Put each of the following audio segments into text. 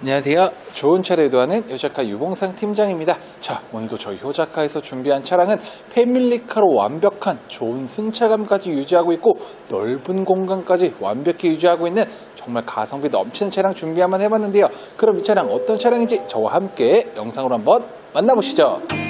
안녕하세요. 좋은 차를 유도하는 효자카 유봉상 팀장입니다. 자, 오늘도 저희 효자카에서 준비한 차량은 패밀리카로 완벽한 좋은 승차감까지 유지하고 있고 넓은 공간까지 완벽히 유지하고 있는 정말 가성비 넘치는 차량 준비 한번 해봤는데요. 그럼 이 차량 어떤 차량인지 저와 함께 영상으로 한번 만나보시죠.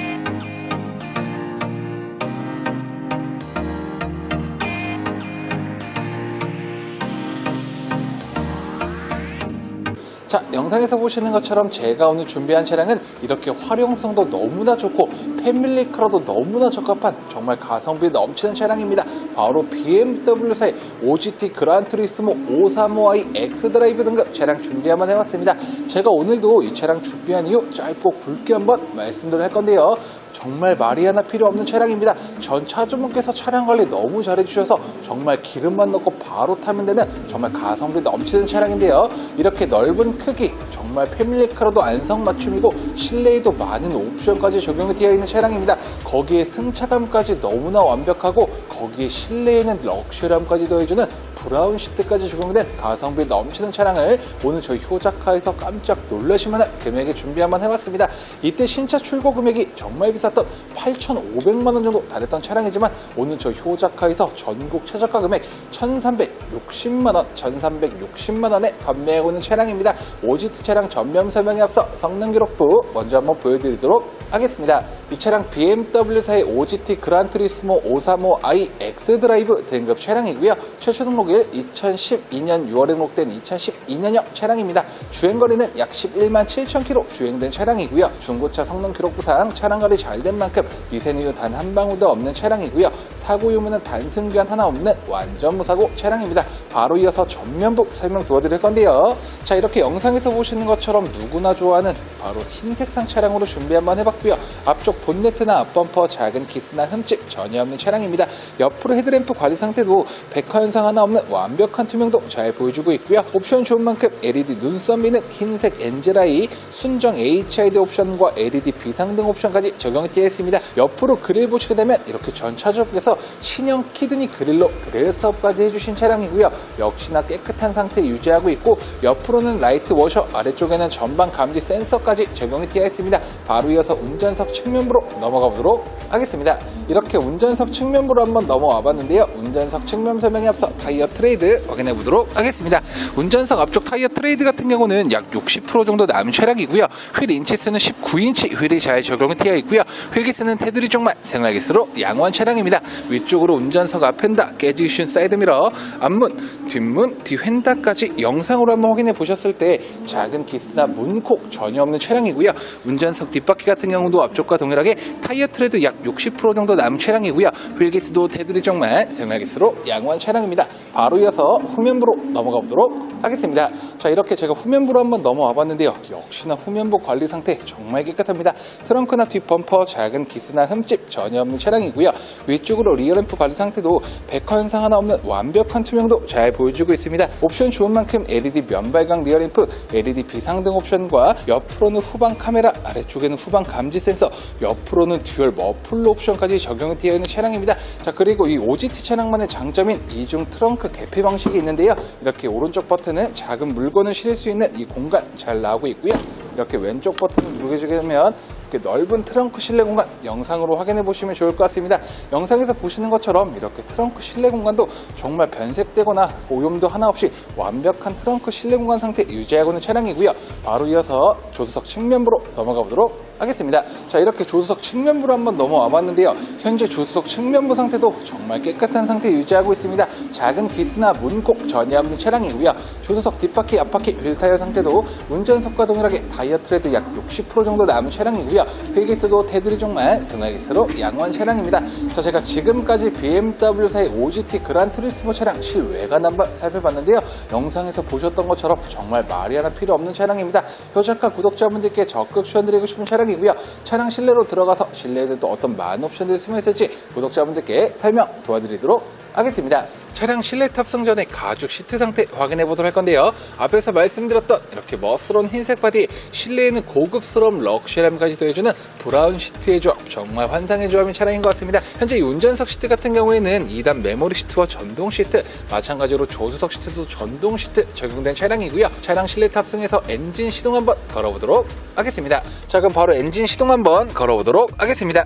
영상에서 보시는 것처럼 제가 오늘 준비한 차량은 이렇게 활용성도 너무나 좋고 패밀리카로도 너무나 적합한 정말 가성비 넘치는 차량입니다. 바로 BMW사의 OGT 그란트리스모 535i X드라이브 등급 차량 준비 한번 해봤습니다. 제가 오늘도 이 차량 준비한 이유 짧고 굵게 한번 말씀드릴 할 건데요. 정말 말이 하나 필요 없는 차량입니다. 전 차주분께서 차량 관리 너무 잘해주셔서 정말 기름만 넣고 바로 타면 되는 정말 가성비 넘치는 차량인데요. 이렇게 넓은 크기, 정말 패밀리카로도 안성맞춤이고 실내에도 많은 옵션까지 적용이 되어 있는 차량입니다. 거기에 승차감까지 너무나 완벽하고 거기에 실내에는 럭셔리함까지 더해주는 브라운 시트까지 적용된 가성비 넘치는 차량을 오늘 저희 효자카에서 깜짝 놀라시만한 금액에 준비 한번 해봤습니다. 이때 신차 출고 금액이 정말 비쌌던 8,500만 원 정도 달했던 차량이지만 오늘 저희 효자카에서 전국 최저가 금액 1,360만 원, 1,360만 원에 판매하고 있는 차량입니다. OGT 차량 전면 설명에 앞서 성능 기록부 먼저 한번 보여드리도록 하겠습니다. 이 차량 BMW사의 OGT 그란트리스모 535i X드라이브 등급 차량이고요. 최초 등록 일 2012년 6월에 등록된 2012년형 차량입니다. 주행거리는 약 11만 7천 킬로 주행된 차량이고요. 중고차 성능 기록부상 차량 관리 잘 된 만큼 미세누유 단 한 방울도 없는 차량이고요. 사고 유무는 단순 교환 하나 없는 완전 무사고 차량입니다. 바로 이어서 전면부 설명 도와드릴 건데요. 자 이렇게 영상에서 보시는 것처럼 누구나 좋아하는 바로 흰색상 차량으로 준비 한번 해봤고요. 앞쪽 본네트나 앞범퍼 작은 키스나 흠집 전혀 없는 차량입니다. 옆으로 헤드램프 관리 상태도 백화 현상 하나 없는 완벽한 투명도 잘 보여주고 있고요. 옵션 좋은 만큼 LED 눈썹 미는 흰색 엔젤아이, 순정 HID 옵션과 LED 비상등 옵션까지 적용이 되어 있습니다. 옆으로 그릴 보시게 되면 이렇게 전 차주분께서 신형 키드니 그릴로 드레스업까지 해주신 차량이고요. 역시나 깨끗한 상태 유지하고 있고 옆으로는 라이트 워셔, 아래쪽에는 전방 감지 센서까지 적용이 되어 있습니다. 바로 이어서 운전석 측면부로 넘어가 보도록 하겠습니다. 이렇게 운전석 측면부로 한번 넘어와 봤는데요. 운전석 측면 설명에 앞서 타이어 트레이드 확인해 보도록 하겠습니다. 운전석 앞쪽 타이어 트레이드 같은 경우는 약 60% 정도 남은 차량이고요. 휠 인치수는 19인치 휠이 잘 적용이 되어 있고요. 휠기스는 테두리 쪽만 생활기스로 양호한 차량입니다. 위쪽으로 운전석 앞펜다 깨지기 쉬운 사이드미러, 앞문, 뒷문, 뒤휀다까지 영상으로 한번 확인해 보셨을 때 작은 기스나 문콕 전혀 없는 차량이고요. 운전석 뒷바퀴 같은 경우도 앞쪽과 동일하게 타이어 트레드 약 60% 정도 남은 차량이고요. 휠기스도 테두리 쪽만 생활기스로 양호한 차량입니다. 바로 이어서 후면부로 넘어가 보도록 하겠습니다. 자 이렇게 제가 후면부로 한번 넘어와 봤는데요. 역시나 후면부 관리 상태 정말 깨끗합니다. 트렁크나 뒷범퍼 작은 기스나 흠집 전혀 없는 차량이고요. 위쪽으로 리어램프 관리 상태도 백화 현상 하나 없는 완벽한 투명도 잘 보여주고 있습니다. 옵션 좋은 만큼 LED 면발광 리어램프, LED 비상등 옵션과 옆으로는 후방 카메라, 아래쪽에는 후방 감지 센서, 옆으로는 듀얼 머플러 옵션까지 적용이 되어 있는 차량입니다. 자 그리고 이 OGT 차량만의 장점인 이중 트렁크 개폐 방식이 있는데요. 이렇게 오른쪽 버튼은 작은 물건을 실을 수 있는 이 공간 잘 나오고 있고요. 이렇게 왼쪽 버튼을 누르게 되면 이렇게 넓은 트렁크 실내 공간 영상으로 확인해 보시면 좋을 것 같습니다. 영상에서 보시는 것처럼 이렇게 트렁크 실내 공간도 정말 변색되거나 오염도 하나 없이 완벽한 트렁크 실내 공간 상태 유지하고 있는 차량이고요. 바로 이어서 조수석 측면부로 넘어가 보도록 하겠습니다. 자 이렇게 조수석 측면부로 한번 넘어와 봤는데요. 현재 조수석 측면부 상태도 정말 깨끗한 상태 유지하고 있습니다. 작은 기스나 문콕 전혀 없는 차량이고요. 조수석 뒷바퀴 앞바퀴 휠타이어 상태도 운전석과 동일하게 타이어 트레드 약 60% 정도 남은 차량이고요. 휠기스도 테두리 종만 생활기스로 양호한 차량입니다. 자 제가 지금까지 BMW사의 OGT 그란트리스모 차량 실외관 한번 살펴봤는데요. 영상에서 보셨던 것처럼 정말 말이 하나 필요 없는 차량입니다. 효자카 구독자분들께 적극 추천드리고 싶은 차량이고요. 차량 실내로 들어가서 실내에도 또 어떤 많은 옵션들이 숨어 있을지 구독자분들께 설명 도와드리도록 하겠습니다. 차량 실내 탑승 전에 가죽 시트 상태 확인해 보도록 할 건데요. 앞에서 말씀드렸던 이렇게 멋스러운 흰색 바디, 실내에는 고급스러운 럭셔리함까지 더해주는 브라운 시트의 조합, 정말 환상의 조합인 차량인 것 같습니다. 현재 이 운전석 시트 같은 경우에는 2단 메모리 시트와 전동 시트, 마찬가지로 조수석 시트도 전동 시트 적용된 차량이고요. 차량 실내 탑승해서 엔진 시동 한번 걸어보도록 하겠습니다. 자, 그럼 바로 엔진 시동 한번 걸어보도록 하겠습니다.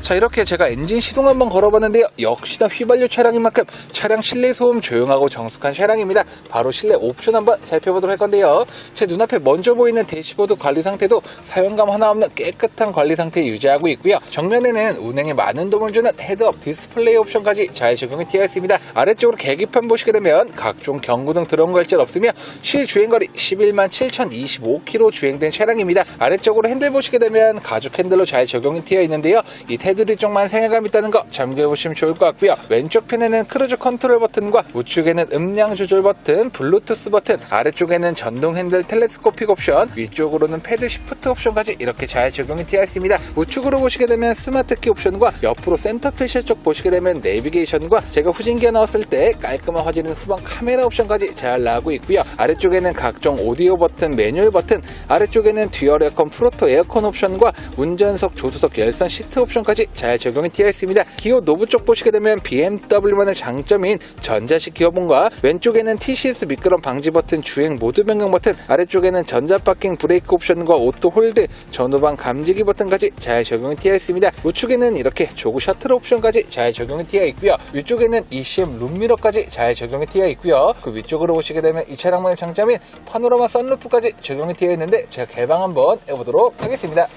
자 이렇게 제가 엔진 시동 한번 걸어봤는데요. 역시나 휘발유 차량인 만큼 차량 실내 소음 조용하고 정숙한 차량입니다. 바로 실내 옵션 한번 살펴보도록 할 건데요. 제 눈앞에 먼저 보이는 대시보드 관리 상태도 사용감 하나 없는 깨끗한 관리 상태 유지하고 있고요. 정면에는 운행에 많은 도움을 주는 헤드업 디스플레이 옵션까지 잘 적용이 되어 있습니다. 아래쪽으로 계기판 보시게 되면 각종 경고등 들어온 걸질 없으며 실주행거리 11만 7,025km 주행된 차량입니다. 아래쪽으로 핸들 보시게 되면 가죽 핸들로 잘 적용이 되어 있는데요. 이 테두리 쪽만 생활감 있다는 거 참고해 보시면 좋을 것 같고요. 왼쪽 편에는 크루즈 컨트롤 버튼과 우측에는 음량 조절 버튼, 블루투스 버튼, 아래쪽에는 전동 핸들 텔레스코픽 옵션, 위쪽으로는 패드 시프트 옵션까지 이렇게 잘 적용이 되어 있습니다. 우측으로 보시게 되면 스마트 키 옵션과 옆으로 센터 패실 쪽 보시게 되면 내비게이션과 제가 후진기어 넣었을 때 깔끔한 화질은 후방 카메라 옵션까지 잘 나오고 있고요. 아래쪽에는 각종 오디오 버튼, 매뉴얼 버튼, 아래쪽에는 듀얼 에어컨 프로토 에어컨 옵션과 운전석, 조수석 열선 시트 옵션까지 잘 적용이 되어 있습니다. 기어 노브 쪽 보시게 되면 BMW만의 장점인 전자식 기어봉과 왼쪽에는 TCS 미끄럼 방지 버튼, 주행 모드 변경 버튼, 아래쪽에는 전자 파킹 브레이크 옵션과 오토 홀드, 전후방 감지기 버튼까지 잘 적용이 되어 있습니다. 우측에는 이렇게 조그 셔틀 옵션까지 잘 적용이 되어 있고요. 위쪽에는 ECM 룸미러까지 잘 적용이 되어 있고요. 그 위쪽으로 보시게 되면 이 차량만의 장점인 파노라마 썬루프까지 적용이 되어 있는데 제가 개방 한번 해보도록 하겠습니다.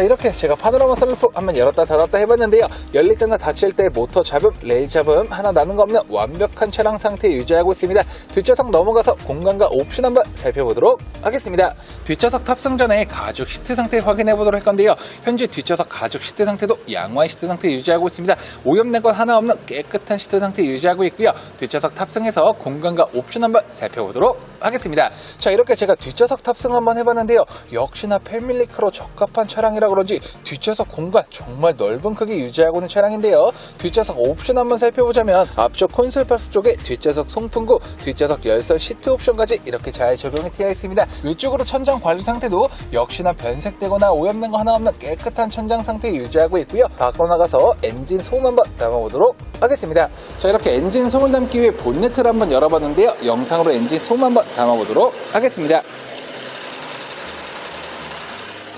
자 이렇게 제가 파노라마 썬루프 한번 열었다 닫았다 해봤는데요. 열릴 때나 닫힐 때 모터 잡음, 레일 잡음 하나 나는 거 없는 완벽한 차량 상태 유지하고 있습니다. 뒷좌석 넘어가서 공간과 옵션 한번 살펴보도록 하겠습니다. 뒷좌석 탑승 전에 가죽 시트 상태 확인해 보도록 할 건데요. 현재 뒷좌석 가죽 시트 상태도 양호한 시트 상태 유지하고 있습니다. 오염된 것 하나 없는 깨끗한 시트 상태 유지하고 있고요. 뒷좌석 탑승해서 공간과 옵션 한번 살펴보도록 하겠습니다. 자 이렇게 제가 뒷좌석 탑승 한번 해봤는데요. 역시나 패밀리카로 적합한 차량이라 그런지 뒷좌석 공간 정말 넓은 크기 유지하고 있는 차량인데요. 뒷좌석 옵션 한번 살펴보자면 앞쪽 콘솔 파스 쪽에 뒷좌석 송풍구 뒷좌석 열선 시트 옵션까지 이렇게 잘 적용이 되어 있습니다. 위쪽으로 천장 관리 상태도 역시나 변색되거나 오염된 거 하나 없는 깨끗한 천장 상태 유지하고 있고요. 밖으로 나가서 엔진 소음 한번 담아보도록 하겠습니다. 자 이렇게 엔진 소음을 담기 위해 본네트를 한번 열어봤는데요. 영상으로 엔진 소음 한번 담아보도록 하겠습니다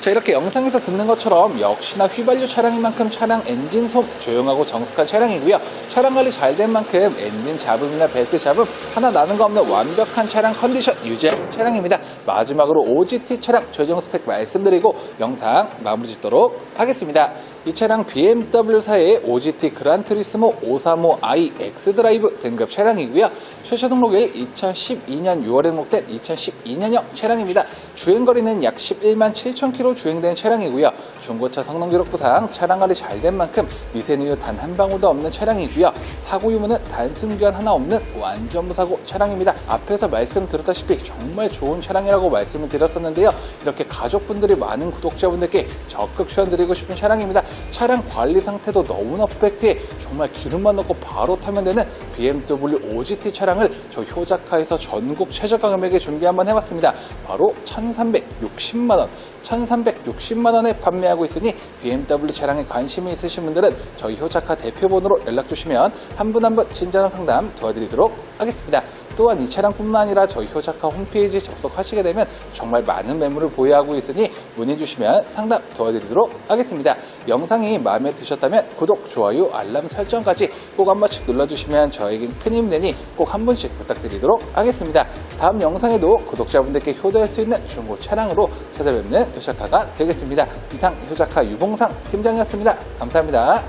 자 이렇게 영상에서 듣는 것처럼 역시나 휘발유 차량인 만큼 차량 엔진 속 조용하고 정숙한 차량이고요. 차량 관리 잘 된 만큼 엔진 잡음이나 벨트 잡음 하나 나는 거 없는 완벽한 차량 컨디션 유지한 차량입니다. 마지막으로 OGT 차량 최종 스펙 말씀드리고 영상 마무리 짓도록 하겠습니다. 이 차량 BMW사의 OGT 그란트리스모 535i X드라이브 등급 차량이고요. 최초 등록일 2012년 6월에 등록된 2012년형 차량입니다. 주행거리는 약 11만 7천 주행된 차량이고요. 중고차 성능 기록부상 차량 관리 잘 된 만큼 미세누유 단 한 방울도 없는 차량이고요. 사고 유무는 단순 교환 하나 없는 완전 무사고 차량입니다. 앞에서 말씀드렸다시피 정말 좋은 차량이라고 말씀을 드렸었는데요. 이렇게 가족분들이 많은 구독자분들께 적극 추천드리고 싶은 차량입니다. 차량 관리 상태도 너무나 퍼펙트해 정말 기름만 넣고 바로 타면 되는 BMW OGT 차량을 저 효자카에서 전국 최저가 금액에 준비 한번 해봤습니다. 바로 1,360만 원. 1,360만 원에 판매하고 있으니 BMW 차량에 관심이 있으신 분들은 저희 효자카 대표번호로 연락 주시면 한 분 한 분 친절한 상담 도와드리도록 하겠습니다. 또한 이 차량뿐만 아니라 저희 효자카 홈페이지 접속하시게 되면 정말 많은 매물을 보유하고 있으니 문의 주시면 상담 도와드리도록 하겠습니다. 영상이 마음에 드셨다면 구독, 좋아요, 알람 설정까지 꼭 한 번씩 눌러주시면 저에겐 큰 힘이 되니 꼭한 분씩 부탁드리도록 하겠습니다. 다음 영상에도 구독자분들께 효도할 수 있는 중고 차량으로 찾아뵙는 효자카가 되겠습니다. 이상 효자카 유봉상 팀장이었습니다. 감사합니다.